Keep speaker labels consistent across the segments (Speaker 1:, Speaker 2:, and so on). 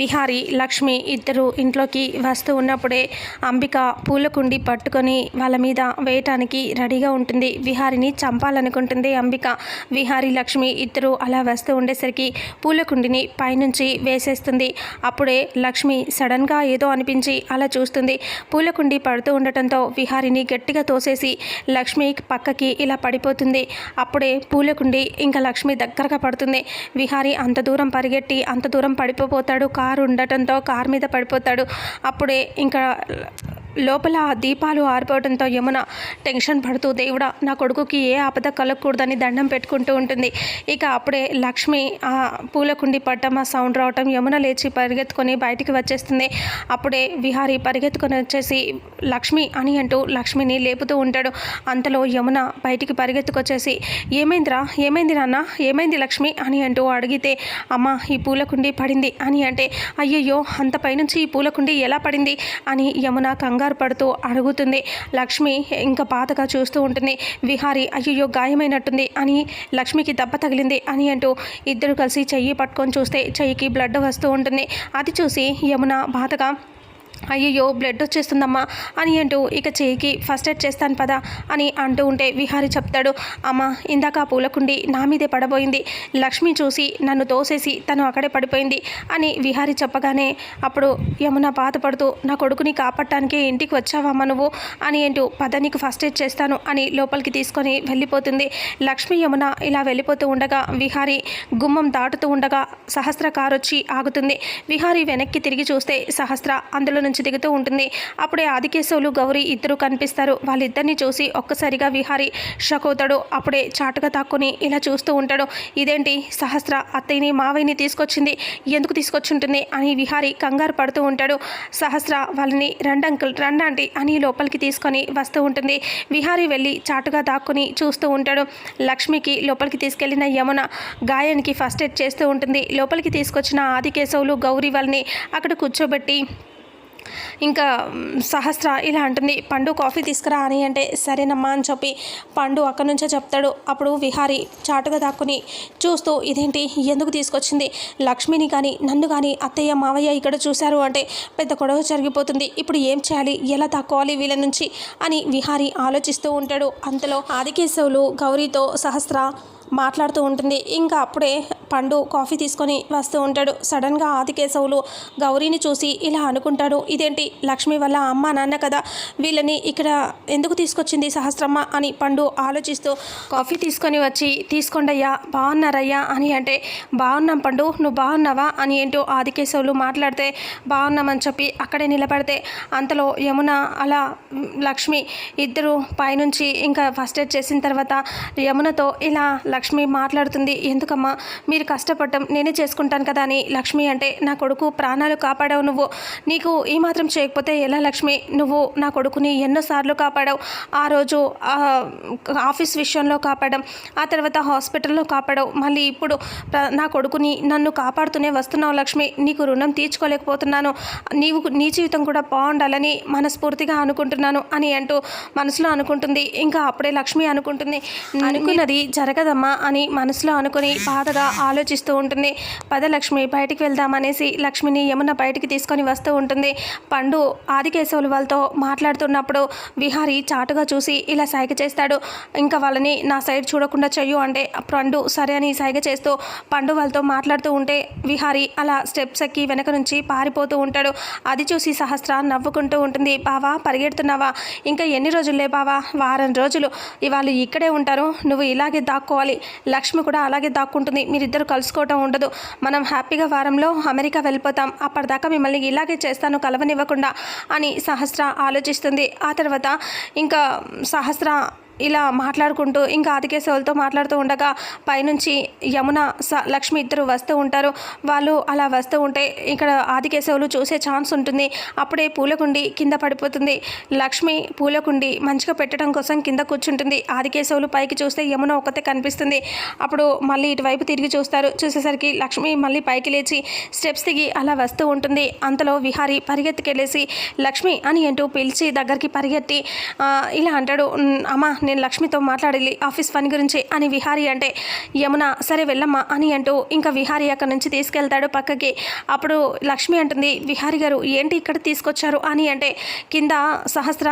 Speaker 1: విహారి లక్ష్మి ఇద్దరు ఇంట్లోకి వస్తూ ఉన్నప్పుడే అంబిక పూలకుండి పట్టుకొని వాళ్ళ మీద వేయటానికి రెడీగా ఉంటుంది. విహారిని చంపాలనుకుంటుంది అంబిక. విహారి లక్ష్మి ఇద్దరు అలా వస్తూ ఉండేసరికి పూలకుండిని పైనుంచి వేసేస్తుంది. అప్పుడే లక్ష్మి సడన్గా ఏదో అనిపించి అలా చూస్తుంది. పూలకుండి పడుతూ ఉండటంతో విహారిని గట్టిగా తోసేసి లక్ష్మి పక్కకి ఇలా పడిపోతుంది. అప్పుడే పూలకుండి ఇంకా లక్ష్మి దగ్గరగా పడుతుంది. విహారి అంత దూరం పరిగెట్టి అంత దూరం పడిపోతాడు కా కారు ఉండటంతో కారు మీద పడిపోతాడు. అప్పుడే ఇంకా లోపల దీపాలు ఆరిపోవడంతో యమున టెన్షన్ పడుతూ దేవుడా నా కొడుకుకి ఏ ఆపద కలగకూడదని దండం పెట్టుకుంటూ ఉంటుంది. ఇక అప్పుడే లక్ష్మి ఆ పూలకుండి పట్టం ఆ సౌండ్ రావటం యమున లేచి పరిగెత్తుకొని బయటికి వచ్చేస్తుంది. అప్పుడే విహారి పరిగెత్తుకొని వచ్చేసి లక్ష్మి అని అంటూ లక్ష్మిని లేపుతూ ఉంటాడు. అంతలో యమున బయటికి పరిగెత్తుకొచ్చేసి ఏమైందిరా ఏమైంది నాన్న ఏమైంది లక్ష్మి అని అంటూ అడిగితే అమ్మ ఈ పూలకుండి పడింది అని అంటే అయ్యయ్యో అంత పైనుంచి ఈ పూలకుండి ఎలా పడింది? అని యమున కంగారు పడుతూ అడుగుతుంది లక్ష్మి ఇంకా పాతగా చూస్తూ ఉంటుంది. విహారి అయ్యయ్యో గాయమైనట్టుంది. అని లక్ష్మికి దెబ్బ తగిలింది. అని అంటూ ఇద్దరు కలిసి చెయ్యి పట్టుకొని చూస్తే చెయ్యికి బ్లడ్ వస్తూ ఉంటుంది. అది చూసి యమున బాధగా అయ్యయ్యో బ్లడ్ వచ్చేస్తుందమ్మా అని అంటూ ఇక చేయికి ఫస్ట్ ఎయిడ్ చేస్తాను పదా అని అంటూ ఉంటే విహారి చెప్తాడు అమ్మ ఇందాక ఆ పూలకుండి నా మీదే పడబోయింది. లక్ష్మి చూసి నన్ను తోసేసి తను అక్కడే పడిపోయింది అని విహారి చెప్పగానే అప్పుడు యమున బాధపడుతూ నా కొడుకుని కాపాడటానికి ఇంటికి వచ్చావమ్మా నువ్వు అని అంటూ పద నీకు ఫస్ట్ ఎయిడ్ చేస్తాను అని లోపలికి తీసుకొని వెళ్ళిపోతుంది. లక్ష్మి యమున ఇలా వెళ్ళిపోతూ ఉండగా విహారి గుమ్మం దాటుతూ ఉండగా సహస్ర కారు వచ్చి ఆగుతుంది. విహారి వెనక్కి తిరిగి చూస్తే సహస్ర అందులో నుంచి దిగుతూ ఉంటుంది. అప్పుడే ఆదికేశవులు గౌరీ ఇద్దరు కనిపిస్తారు. వాళ్ళిద్దరిని చూసి ఒక్కసారిగా విహారి షక్ అవుతాడు. అప్పుడే చాటుగా తాక్కుని ఇలా చూస్తూ ఉంటాడు. ఇదేంటి సహస్ర అత్తయ్యని మావయ్యని తీసుకొచ్చింది? ఎందుకు తీసుకొచ్చుంటుంది? అని విహారి కంగారు పడుతూ ఉంటాడు. సహస్ర వాళ్ళని రండి అంకుల్ అని లోపలికి తీసుకొని వస్తూ ఉంటుంది. విహారి వెళ్ళి చాటుగా దాక్కుని చూస్తూ ఉంటాడు. లక్ష్మికి లోపలికి తీసుకెళ్ళిన యమున గాయానికి ఫస్ట్ ఎయిడ్ చేస్తూ ఉంటుంది. లోపలికి తీసుకొచ్చిన ఆదికేశవులు గౌరీ వాళ్ళని అక్కడ కూర్చోబెట్టి ఇంకా సహస్ర ఇలా అంటుంది పండు కాఫీ తీసుకురా అని అంటే సరేనమ్మా అని చెప్పి పండు అక్కడి నుంచే చెప్తాడు. అప్పుడు విహారి చాటుగా దాక్కుని చూస్తూ ఇదేంటి? ఎందుకు తీసుకొచ్చింది? లక్ష్మిని కానీ నన్ను కానీ అత్తయ్య మావయ్య ఇక్కడ చూశారు అంటే పెద్ద గొడవ జరిగిపోతుంది. ఇప్పుడు ఏం చేయాలి? ఎలా దాక్కోవాలి వీళ్ళ నుంచి? అని విహారి ఆలోచిస్తూ ఉంటాడు. అంతలో ఆదికేశవులు గౌరీతో సహస్ర మాట్లాడుతూ ఉంటుంది. ఇంకా అప్పుడే పండు కాఫీ తీసుకొని వస్తూ ఉంటాడు. సడన్గా ఆదికేశవులు గౌరీని చూసి ఇలా అనుకుంటాడు ఇదేంటి? లక్ష్మి వల్ల అమ్మ నాన్న కదా? వీళ్ళని ఇక్కడ ఎందుకు తీసుకొచ్చింది సహస్రమ్మ? అని పండు ఆలోచిస్తూ కాఫీ తీసుకొని వచ్చి తీసుకోండయ్యా బాగున్నారయ్యా అని అంటే బాగున్నాం పండు నువ్వు బాగున్నావా అని ఏంటో ఆదికేశవులు మాట్లాడితే బాగున్నామని చెప్పి అక్కడే నిలబడితే అంతలో యమున అలా లక్ష్మి ఇద్దరు పైనుంచి ఇంకా ఫస్ట్ ఎయిడ్ చేసిన తర్వాత యమునతో ఇలా లక్ష్మి మాట్లాడుతుంది ఎందుకమ్మా? మీరు కష్టపడటం నేనే చేసుకుంటాను కదా అని. లక్ష్మి అంటే నా కొడుకు ప్రాణాలు కాపాడావు నువ్వు. నీకు ఈ మాత్రం చేయకపోతే ఎలా లక్ష్మి? నువ్వు నా కొడుకుని ఎన్నోసార్లు కాపాడావు. ఆ రోజు ఆఫీస్ విషయంలో కాపాడం. ఆ తర్వాత హాస్పిటల్లో కాపాడావు. మళ్ళీ ఇప్పుడు నా కొడుకుని నన్ను కాపాడుతూనే వస్తున్నావు లక్ష్మి. నీకు రుణం తీర్చుకోలేకపోతున్నాను. నీవు నీ జీవితం కూడా బాగుండాలని మనస్ఫూర్తిగా అనుకుంటున్నాను అని అంటూ మనసులో అనుకుంటుంది. ఇంకా అప్పుడే లక్ష్మి అనుకుంటుంది అనుకున్నది జరగదమ్మా. అని మనసులో అనుకుని బాధగా ఆలోచిస్తూ ఉంటుంది. పద లక్ష్మి బయటికి వెళ్దామనేసి లక్ష్మిని యమున బయటికి తీసుకొని వస్తూ ఉంటుంది. పండు ఆదికేశవులు వాళ్ళతో మాట్లాడుతున్నప్పుడు విహారి చాటుగా చూసి ఇలా సైగ చేస్తాడు. ఇంకా వాళ్ళని నా సైడ్ చూడకుండా చెయ్యు అంటే పండు సరే అని సైగ చేస్తూ పండు వాళ్ళతో మాట్లాడుతూ ఉంటే విహారి అలా స్టెప్స్ ఎక్కి వెనక నుంచి పారిపోతూ ఉంటాడు. అది చూసి సహస్ర నవ్వుకుంటూ ఉంటుంది. బావా పరిగెడుతున్నావా? ఇంకా ఎన్ని రోజులే బావా? వారం రోజులు. ఇవాళ ఇక్కడే ఉంటారు. నువ్వు ఇలాగే దాక్కోవాలి. లక్ష్మి కూడా అలాగే దాక్కుంటుంది. మీరిద్దరు కలుసుకోవటం ఉండదు. మనం హ్యాపీగా వారంలో అమెరికా వెళ్ళిపోతాం. అప్పటిదాకా మిమ్మల్ని ఇలాగే చేస్తాను కలవనివ్వకుండా అని సహస్ర ఆలోచిస్తుంది. ఆ తర్వాత ఇంకా సహస్ర ఇలా మాట్లాడుకుంటూ ఇంకా ఆదికేశవులతో మాట్లాడుతూ ఉండగా పైనుంచి యమున స లక్ష్మి ఇద్దరు వస్తూ ఉంటారు. వాళ్ళు అలా వస్తూ ఉంటే ఇక్కడ ఆదికేశవులు చూసే ఛాన్స్ ఉంటుంది. అప్పుడే పూలకుండి కింద పడిపోతుంది. లక్ష్మి పూలకుండి మంచిగా పెట్టడం కోసం కింద కూర్చుంటుంది. ఆదికేశవులు పైకి చూస్తే యమున ఒకతే కనిపిస్తుంది. అప్పుడు మళ్ళీ ఇటువైపు తిరిగి చూస్తారు. చూసేసరికి లక్ష్మి మళ్ళీ పైకి లేచి స్టెప్స్ దిగి అలా వస్తూ ఉంటుంది. అంతలో విహారి పరిగెత్తుకెళ్ళేసి లక్ష్మి అని అంటూ పిలిచి దగ్గరికి పరిగెత్తి ఇలా అంటాడు. అమ్మ నేను లక్ష్మితో మాట్లాడాలి ఆఫీస్ పని గురించి అని విహారీ అంటే యమున సరే వెళ్ళమ్మా అని అంటూ ఇంకా విహారీ అక్కడి నుంచి తీసుకెళ్తాడు పక్కకి. అప్పుడు లక్ష్మి అంటుంది విహారీ గారు ఏంటి ఇక్కడ తీసుకొచ్చారు అని అంటే కింద సహస్ర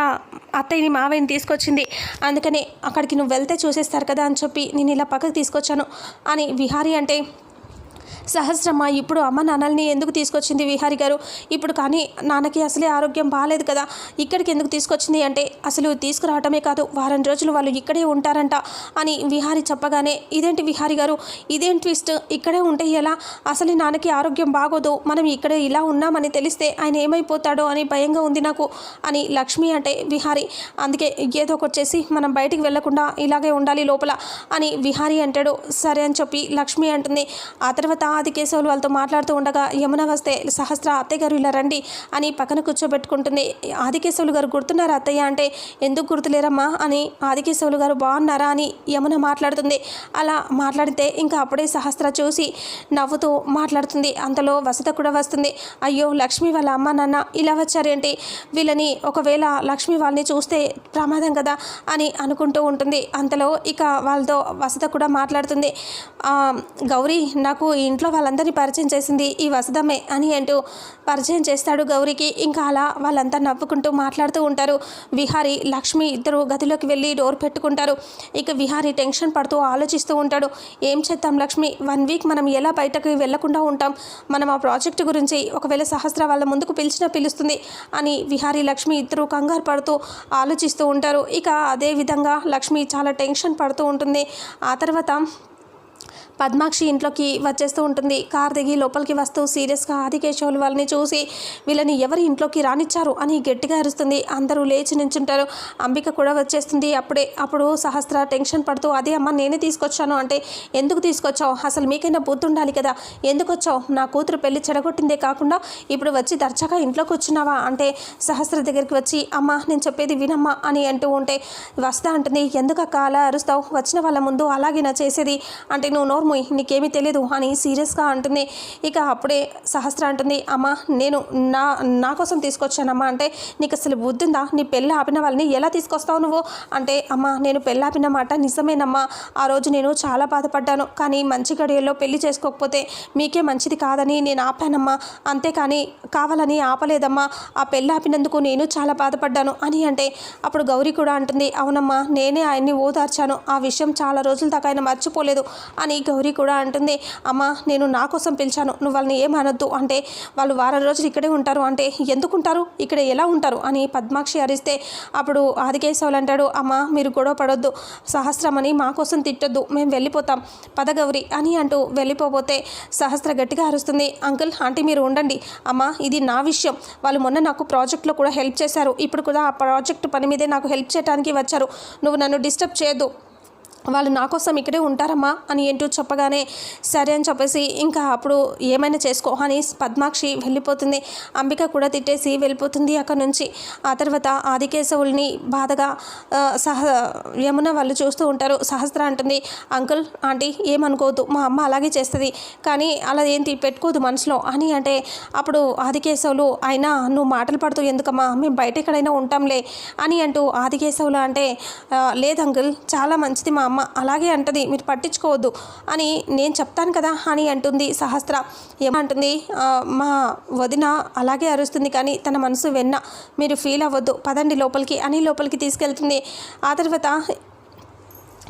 Speaker 1: అత్తయ్యని మావయ్యని తీసుకొచ్చింది. అందుకని అక్కడికి నువ్వు వెళ్తే చూసేస్తారు కదా అని చెప్పి నేను ఇలా పక్కకి తీసుకొచ్చాను అని విహారీ అంటే సహస్రమ్మ ఇప్పుడు అమ్మ నాన్నల్ని ఎందుకు తీసుకొచ్చింది విహారి గారు? ఇప్పుడు కానీ నాన్నకి అసలే ఆరోగ్యం బాగాలేదు కదా. ఇక్కడికి ఎందుకు తీసుకొచ్చింది అంటే అసలు తీసుకురావటమే కాదు వారం రోజులు వాళ్ళు ఇక్కడే ఉంటారంట అని విహారి చెప్పగానే ఇదేంటి విహారి గారు? ఇదేం ట్విస్ట్? ఇక్కడే ఉంటే ఎలా? అసలు నాన్నకి ఆరోగ్యం బాగోదు మనం ఇక్కడ ఇలా ఉన్నామని తెలిస్తే ఆయన ఏమైపోతాడో అని భయంగా ఉంది నాకు అని లక్ష్మి అంటే విహారి. అందుకే ఏదో ఒకటి చేసి మనం బయటికి వెళ్ళకుండా ఇలాగే ఉండాలి లోపల అని విహారి అంటాడు. సరే అని చెప్పి లక్ష్మి అంటుంది. ఆ తర్వాత ఆది కేశవులు వాళ్ళతో మాట్లాడుతూ ఉండగా యమున వస్తే సహస్ర అత్తయ్య గారు ఇలా రండి అని పక్కన కూర్చోబెట్టుకుంటుంది. ఆదికేశవులు గారు గుర్తున్నారా అత్తయ్య? అంటే ఎందుకు గుర్తులేరమ్మా అని ఆదికేశవులు గారు బాగున్నారా? అని యమున మాట్లాడుతుంది. అలా మాట్లాడితే ఇంకా అప్పుడే సహస్ర చూసి నవ్వుతూ మాట్లాడుతుంది. అంతలో వసత కూడా వస్తుంది. అయ్యో లక్ష్మి వాళ్ళ అమ్మ నాన్న ఇలా వచ్చారేంటి? వీళ్ళని ఒకవేళ లక్ష్మి వాళ్ళని చూస్తే ప్రమాదం కదా? అని అనుకుంటూ ఉంటుంది. అంతలో ఇక వాళ్ళతో వసత కూడా మాట్లాడుతుంది. గౌరీ నాకు ఈ ఇంట్లో వాళ్ళందరినీ పరిచయం చేసింది ఈ వసదమే అని అంటూ పరిచయం చేస్తాడు గౌరికి. ఇంకా అలా వాళ్ళంతా నవ్వుకుంటూ మాట్లాడుతూ ఉంటారు. విహారి లక్ష్మి ఇద్దరు గదిలోకి వెళ్ళి డోర్ పెట్టుకుంటారు. ఇక విహారి టెన్షన్ పడుతూ ఆలోచిస్తూ ఉంటాడు. ఏం చేద్దాం లక్ష్మి? వన్ వీక్ మనం ఎలా బయటకు వెళ్ళకుండా ఉంటాం? మనం ఆ ప్రాజెక్టు గురించి ఒకవేళ సహస్ర వాళ్ళ ముందుకు పిలిచినా పిలుస్తుంది అని విహారి లక్ష్మి ఇద్దరు కంగారు పడుతూ ఆలోచిస్తూ ఉంటారు. ఇక అదే విధంగా లక్ష్మి చాలా టెన్షన్ పడుతూ ఉంటుంది. ఆ తర్వాత పద్మాక్షి ఇంట్లోకి వచ్చేస్తూ ఉంటుంది. కార్ దిగి లోపలికి వస్తూ సీరియస్గా ఆదికేశవులు వాళ్ళని చూసి వీళ్ళని ఎవరి ఇంట్లోకి రానిచ్చారు? అని గట్టిగా అరుస్తుంది. అందరూ లేచి నించుంటారు. అంబిక కూడా వచ్చేస్తుంది. అప్పుడే అప్పుడు సహస్ర టెన్షన్ పడుతూ అదే అమ్మ నేనే తీసుకొచ్చాను. అంటే ఎందుకు తీసుకొచ్చావు? అసలు మీకైనా బుద్ధి ఉండాలి కదా. ఎందుకు వచ్చావు నా కూతురు పెళ్ళి చెడగొట్టిందే కాకుండా ఇప్పుడు వచ్చి దర్జాగా ఇంట్లోకి వచ్చినావా? అంటే సహస్ర దగ్గరికి వచ్చి అమ్మ నేను చెప్పేది వినమ్మా అని అంటూ ఉంటే వస్తా అంటుంది. ఎందుకు అక్క అలా అరుస్తావు? వచ్చిన వాళ్ళ ముందు అలాగే నా చేసేది? అంటే నువ్వు పాపము నీకేమీ తెలియదు అని సీరియస్గా అంటుంది. ఇక అప్పుడే సహస్ర అంటుంది అమ్మ నేను నా నా కోసం తీసుకొచ్చానమ్మా. అంటే నీకు అసలు బుద్ధి ఉందా నీ పెళ్ళి ఆపిన వాళ్ళని ఎలా తీసుకొస్తావు నువ్వు? అంటే అమ్మ నేను పెళ్ళి ఆపిన మాట నిజమేనమ్మా. ఆ రోజు నేను చాలా బాధపడ్డాను. కానీ మంచి గడియల్లో పెళ్ళి చేసుకోకపోతే మీకే మంచిది కాదని నేను ఆపానమ్మా. అంతేకాని కావాలని ఆపలేదమ్మా. ఆ పెళ్ళి ఆపినందుకు నేను చాలా బాధపడ్డాను అని అంటే అప్పుడు గౌరీ కూడా అంటుంది అవునమ్మా నేనే ఆయన్ని ఓదార్చాను ఆ విషయం చాలా రోజుల దాకా ఆయన మర్చిపోలేదు అని గౌరీ కూడా అంటుంది అమ్మ నేను నా కోసం పిలిచాను నువ్వు వాళ్ళని ఏం అంటే వాళ్ళు వారం రోజులు ఇక్కడే ఉంటారు అంటే ఎందుకు ఉంటారు ఇక్కడ ఎలా ఉంటారు? అని పద్మాక్షి అరిస్తే అప్పుడు ఆదికేశవులు అంటాడు అమ్మ మీరు గొడవ పడొద్దు సహస్రమని మా కోసం తిట్టొద్దు మేము వెళ్ళిపోతాం పదగౌరి అని అంటూ వెళ్ళిపోతే సహస్ర గట్టిగా అరుస్తుంది అంకుల్ ఆంటీ మీరు ఉండండి అమ్మ ఇది నా విషయం వాళ్ళు మొన్న నాకు ప్రాజెక్ట్లో కూడా హెల్ప్ చేశారు ఇప్పుడు కూడా ఆ ప్రాజెక్ట్ పని మీదే నాకు హెల్ప్ చేయడానికి వచ్చారు నువ్వు నన్ను డిస్టర్బ్ చేయొద్దు వాళ్ళు నా కోసం ఇక్కడే ఉంటారమ్మా అని ఏంటో చెప్పగానే సరే అని చెప్పేసి ఇంకా అప్పుడు ఏమైనా చేసుకో అని పద్మాక్షి వెళ్ళిపోతుంది. అంబిక కూడా తిట్టేసి వెళ్ళిపోతుంది అక్కడ నుంచి. ఆ తర్వాత ఆదికేశవుల్ని బాధగా సహ యమున వాళ్ళు చూస్తూ ఉంటారు. సహస్ర అంటుంది అంకుల్ ఆంటీ ఏమనుకోవద్దు మా అమ్మ అలాగే చేస్తుంది. కానీ అలా ఏంటి పెట్టుకోదు మనసులో అని అంటే అప్పుడు ఆదికేశవులు అయినా నువ్వు మాటలు పడుతూ ఎందుకమ్మా? మేము బయట ఎక్కడైనా ఉంటాంలే అని అంటూ ఆదికేశవులు అంటే లేదు అంకుల్ చాలా మంచిది మా అమ్మ అలాగే అంటది మీరు పట్టించుకోవద్దు అని నేను చెప్తాను కదా అని అంటుంది సహస్ర. ఏమంటుంది మా వదిన అలాగే అరుస్తుంది కానీ తన మనసు వెన్న మీరు ఫీల్ అవ్వద్దు పదండి లోపలికి అని లోపలికి తీసుకెళ్తుంది. ఆ తర్వాత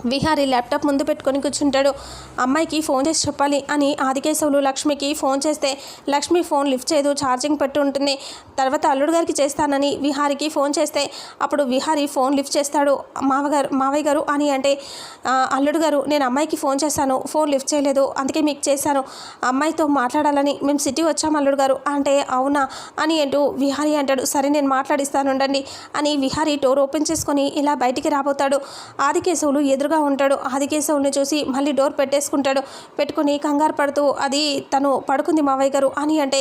Speaker 1: విహారి ల్యాప్టాప్ ముందు పెట్టుకొని కూర్చుంటాడు. అమ్మాయికి ఫోన్ చేసి చెప్పాలి అని ఆదికేశవులు లక్ష్మికి ఫోన్ చేస్తే లక్ష్మి ఫోన్ లిఫ్ట్ చేయదు ఛార్జింగ్ పెట్టి ఉంటుంది. తర్వాత అల్లుడు గారికి చేస్తానని విహారికి ఫోన్ చేస్తే అప్పుడు విహారి ఫోన్ లిఫ్ట్ చేస్తాడు. మావగారు మావయ్య గారు అని అంటే అల్లుడు గారు నేను అమ్మాయికి ఫోన్ చేశాను ఫోన్ లిఫ్ట్ చేయలేదు అందుకే మీకు చేశాను. అమ్మాయితో మాట్లాడాలని మేము సిటీ వచ్చాం అల్లుడు గారు. అంటే అవునా? అని అంటూ విహారి అంటాడు. సరే నేను మాట్లాడిస్తాను ఉండండి అని విహారి డోర్ ఓపెన్ చేసుకొని ఇలా బయటికి రాబోతాడు. ఆదికేశవులు ఎదురుగా ఉంటాడు. ఆదికేశవుని చూసి మళ్ళీ డోర్ పెట్టేసుకుంటాడు. పెట్టుకొని కంగారు పడుతూ అది తను పడుకుంది మావయ్య గారు. అని అంటే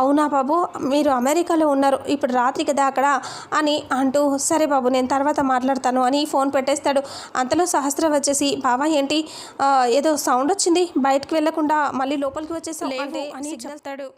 Speaker 1: అవునా బాబు మీరు అమెరికాలో ఉన్నారు. ఇప్పుడు రాత్రి కదా అక్కడ అని అంటూ సరే బాబు నేను తర్వాత మాట్లాడతాను అని ఫోన్ పెట్టేస్తాడు. అంతలో సహస్ర వచ్చేసి బాబా ఏంటి? ఏదో సౌండ్ వచ్చింది. బయటకు వెళ్ళకుండా మళ్ళీ లోపలికి వచ్చేసి అని చెప్తాడు.